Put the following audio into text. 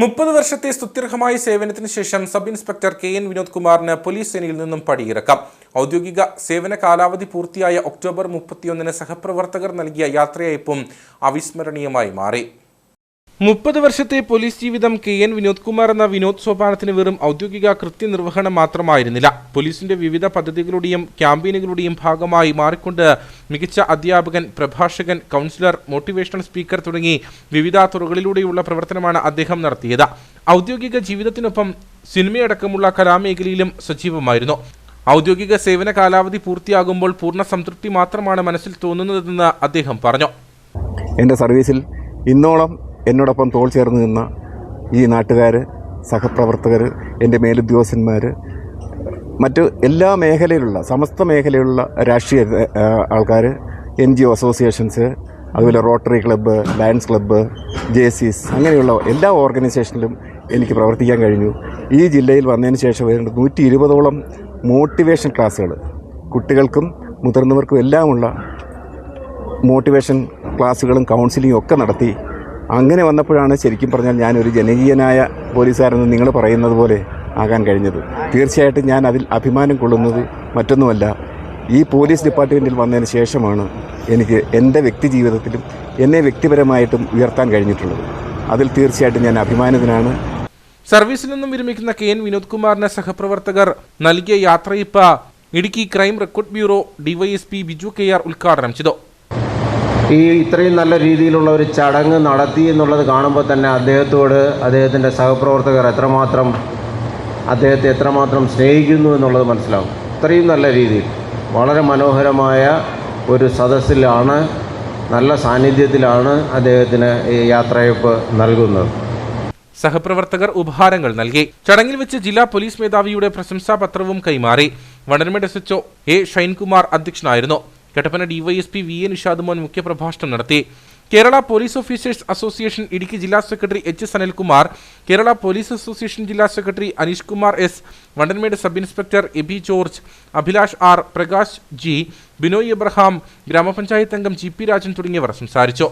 മുപ്പത് വർഷത്തെ സ്തുത്യർഹമായ സേവനത്തിന് ശേഷം sub inspector K N Vinod കുമാറിന് പോലീസ് സേനയിൽ നിന്നും പടിയിറക്കാം. ഔദ്യോഗിക സേവന കാലാവധി പൂർത്തിയായ ഒക്ടോബർ മുപ്പത്തിയൊന്നിന് സഹപ്രവർത്തകർ നൽകിയ യാത്രയയപ്പും അവിസ്മരണീയമായി മാറി. മുപ്പത് വർഷത്തെ പോലീസ് ജീവിതം കെ എൻ വിനോദ് കുമാർ എന്ന വിനോദ് സോപാനത്തിന് വെറും ഔദ്യോഗിക കൃത്യനിർവഹണം മാത്രമായിരുന്നില്ല. പോലീസിന്റെ വിവിധ പദ്ധതികളുടെയും ക്യാമ്പയിനുകളുടെയും ഭാഗമായി മാറിക്കൊണ്ട് മികച്ച അധ്യാപകൻ പ്രഭാഷകൻ കൗൺസിലർ മോട്ടിവേഷണൽ സ്പീക്കർ തുടങ്ങി വിവിധ തുറകളിലൂടെയുള്ള പ്രവർത്തനമാണ് അദ്ദേഹം നടത്തിയത്. ഔദ്യോഗിക ജീവിതത്തിനൊപ്പം സിനിമയടക്കമുള്ള കലാമേഖലയിലും സജീവമായിരുന്നു. ഔദ്യോഗിക സേവന കാലാവധി പൂർത്തിയാകുമ്പോൾ പൂർണ സംതൃപ്തി മാത്രമാണ് മനസ്സിൽ തോന്നുന്നതെന്ന് അദ്ദേഹം പറഞ്ഞു. എന്റെ സർവീസിൽ ഇന്നോളം എന്നോടൊപ്പം തോൾ ചേർന്ന് നിന്ന ഈ നാട്ടുകാർ സഹപ്രവർത്തകർ എന്റെ മേലുദ്യോഗസ്ഥന്മാർ മറ്റ് എല്ലാ മേഖലയിലുള്ള സമസ്ത മേഖലയിലുള്ള രാഷ്ട്രീയ ആൾക്കാർ എൻ ജി ഒ അസോസിയേഷൻസ് അതുപോലെ Rotary club Lions club J സിസ് അങ്ങനെയുള്ള എല്ലാ ഓർഗനൈസേഷനിലും എനിക്ക് പ്രവർത്തിക്കാൻ കഴിഞ്ഞു. ഈ ജില്ലയിൽ വന്നതിന് ശേഷം ഏതാണ്ട് നൂറ്റി ഇരുപതോളം മോട്ടിവേഷൻ ക്ലാസ്സുകൾ കുട്ടികൾക്കും മുതിർന്നവർക്കും എല്ലാമുള്ള മോട്ടിവേഷൻ ക്ലാസ്സുകളും കൗൺസിലിങ്ങും ഒക്കെ നടത്തി അങ്ങനെ വന്നപ്പോഴാണ് ശരിക്കും പറഞ്ഞാൽ ഞാനൊരു ജനകീയനായ പോലീസുകാരെന്ന് നിങ്ങൾ പറയുന്നത് പോലെ ആകാൻ കഴിഞ്ഞത്. തീർച്ചയായിട്ടും ഞാൻ അതിൽ അഭിമാനം കൊള്ളുന്നത് മറ്റൊന്നുമല്ല. ഈ പോലീസ് ഡിപ്പാർട്ട്മെന്റിൽ വന്നതിന് ശേഷമാണ് എനിക്ക് എന്റെ വ്യക്തി ജീവിതത്തിലും എന്നെ വ്യക്തിപരമായിട്ടും ഉയർത്താൻ കഴിഞ്ഞിട്ടുള്ളത്. അതിൽ തീർച്ചയായിട്ടും ഞാൻ അഭിമാനിതനാണ്. സർവീസിൽ നിന്നും വിരമിക്കുന്ന കെ എൻ വിനോദ് കുമാറിന് സഹപ്രവർത്തകർ നൽകിയ യാത്രയിപ്പ Idukki crime record bureau DYSP Biju K R ഉദ്ഘാടനം ചെയ്തു. ഈ ഇത്രയും നല്ല രീതിയിലുള്ള ഒരു ചടങ്ങ് നടത്തി എന്നുള്ളത് കാണുമ്പോൾ തന്നെ അദ്ദേഹത്തോട് അദ്ദേഹത്തിന്റെ സഹപ്രവർത്തകർ എത്രമാത്രം അദ്ദേഹത്തെ എത്രമാത്രം സ്നേഹിക്കുന്നു എന്നുള്ളത് മനസ്സിലാവും. ഇത്രയും നല്ല രീതിയിൽ വളരെ മനോഹരമായ ഒരു സദസ്സിലാണ് നല്ല സാന്നിധ്യത്തിലാണ് അദ്ദേഹത്തിന് ഈ യാത്രയപ്പ് നൽകുന്നത്. സഹപ്രവർത്തകർ ഉപഹാരങ്ങൾ നൽകി. ചടങ്ങിൽ വെച്ച് ജില്ലാ പോലീസ് മേധാവിയുടെ പ്രശംസാപത്രവും കൈമാറി. Vandanmedu S HO A Shinekumar അധ്യക്ഷനായിരുന്നു. Kattappana P V A Nishad മുഖ്യപ്രഭാഷണം നടത്തി. Kerala police officers association Idukki ജില്ലാ secretary H S Anilkumar Kerala police association ജില്ലാ secretary Aneesh Kumar S Vandanmedu sub inspector Aby George Abhilash R Prakash G Binoy Abraham ഗ്രാമപഞ്ചായത്ത് അംഗം G P Rajan തുടങ്ങിയവർ സംസാരിച്ചു.